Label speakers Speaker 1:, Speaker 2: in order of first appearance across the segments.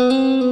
Speaker 1: Mm-hmm.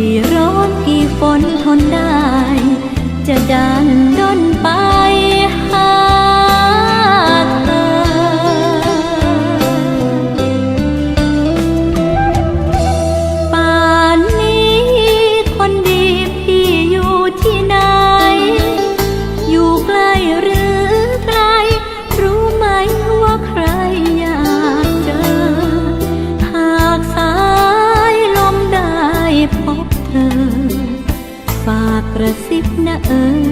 Speaker 1: กี่ร้อนกี่ฝนทนได้ จะดันด 嗯。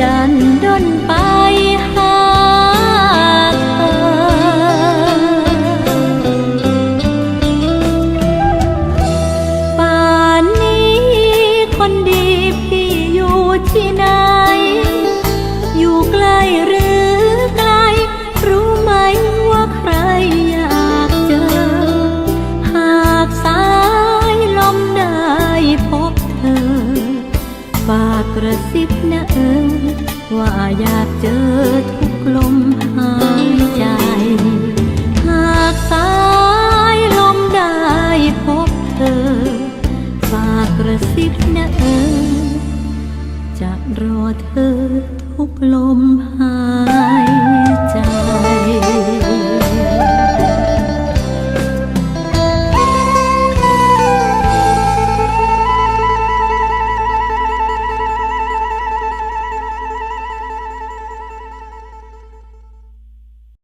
Speaker 1: ดันด้นไป ฝากกระซิบนะเออ ว่าอยากเจอทุกลมหายใจ หากสายลมได้พบเธอ ฝากกระซิบนะเออ จะรอเธอทุกลม